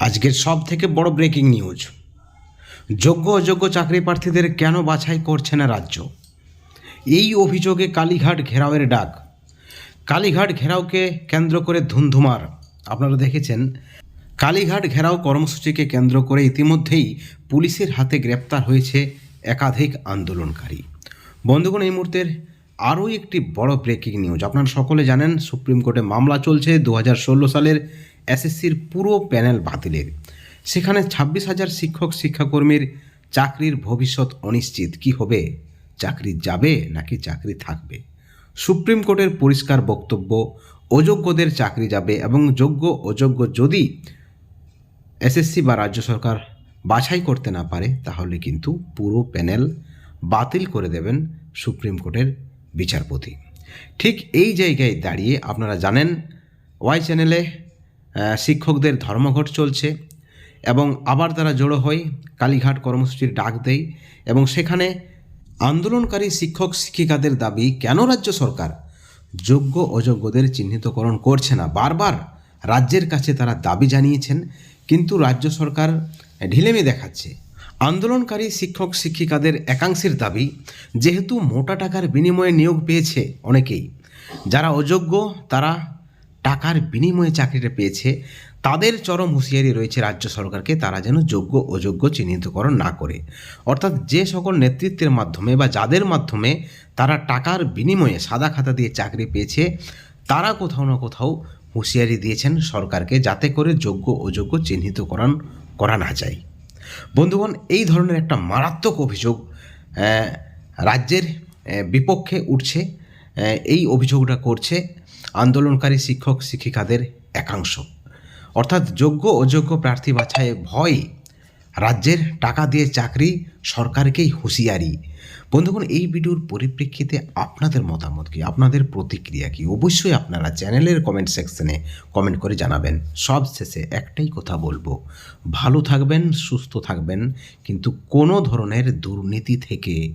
আজকের সব থেকে বড় ব্রেকিং নিউজ যোগ্য অযোগ্য চাকরি প্রার্থীদের কেন বাছাই করছে না রাজ্য? এই অভিযোগে কালীঘাট ঘেরাওয়ের ডাক। কালীঘাট ঘেরাওকে কেন্দ্র করে ধুন্ধুমার। আপনারা দেখেছেন, কালীঘাট ঘেরাও কর্মসূচিকে কেন্দ্র করে ইতিমধ্যেই পুলিশের হাতে গ্রেপ্তার হয়েছে একাধিক আন্দোলনকারী। বন্ধুগণ, এই মুহূর্তের আরও একটি বড় ব্রেকিং নিউজ আপনারা সকলে জানেন, সুপ্রিম কোর্টে মামলা চলছে দু হাজার ষোলো সালের এসএসসির পুরো প্যানেল বাতিলের। সেখানে ছাব্বিশ হাজার শিক্ষক, শিক্ষাকর্মীর চাকরির ভবিষ্যৎ অনিশ্চিত। কি হবে? চাকরি যাবে নাকি চাকরি থাকবে? সুপ্রিম কোর্টের পরিষ্কার বক্তব্য, অযোগ্যদের চাকরি যাবে এবং যোগ্য, অযোগ্য যদি এসএসসি বা রাজ্য সরকার বাছাই করতে না পারে, তাহলে কিন্তু পুরো প্যানেল বাতিল করে দেবেন সুপ্রিম কোর্টের বিচারপতি। ঠিক এই জায়গায় দাঁড়িয়ে আপনারা জানেন, ওয়াই চ্যানেলে শিক্ষকদের ধর্মঘট চলছে এবং আবার তারা জড়ো হয় কালীঘাট কর্মসূচির ডাক দেয় এবং সেখানে আন্দোলনকারী শিক্ষক শিক্ষিকাদের দাবি, কেন রাজ্য সরকার যোগ্য অযোগ্যদের চিহ্নিতকরণ করছে না? বারবার রাজ্যের কাছে তারা দাবি জানিয়েছেন, কিন্তু রাজ্য সরকার ঢিলেমি দেখাচ্ছে। আন্দোলনকারী শিক্ষক শিক্ষিকাদের একাংশের দাবি, যেহেতু মোটা টাকার বিনিময়ে নিয়োগ পেয়েছে অনেকেই, যারা অযোগ্য তারা টাকার বিনিময়ে চাকরিটা পেয়েছে, তাদের চরম হুঁশিয়ারি রয়েছে রাজ্য সরকারকে তারা যেন যোগ্য, অযোগ্য চিহ্নিতকরণ না করে। অর্থাৎ যে সকল নেতৃত্বের মাধ্যমে বা যাদের মাধ্যমে তারা টাকার বিনিময়ে সাদা খাতা দিয়ে চাকরি পেয়েছে, তারা কোথাও না কোথাও হুঁশিয়ারি দিয়েছেন সরকারকে যাতে করে যোগ্য, অযোগ্য চিহ্নিতকরণ করা না যায়। বন্ধুগণ, এই ধরনের একটা মারাত্মক অভিযোগ রাজ্যের বিপক্ষে উঠছে। এই অভিযোগটা করছে আন্দোলনকারী শিক্ষক শিক্ষিকাদের একাংশ। অর্থাৎ যোগ্য অযোগ্য প্রার্থী বাছাইয়ে ভয়, রাজ্যের টাকা দিয়ে চাকরি, সরকারকেই হুঁশিয়ারি। বন্ধুগণ, এই ভিডিওর পরিপ্রেক্ষিতে আপনাদের মতামত কী? আপনাদের প্রতিক্রিয়া কী? অবশ্যই আপনারা চ্যানেলের কমেন্ট সেকশনে কমেন্ট করে জানাবেন। সব শেষে একটাই কথা বলব, ভালো থাকবেন, সুস্থ থাকবেন, কিন্তু কোনো ধরনের দুর্নীতি থেকে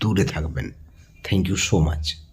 দূরে থাকবেন। Thank you so much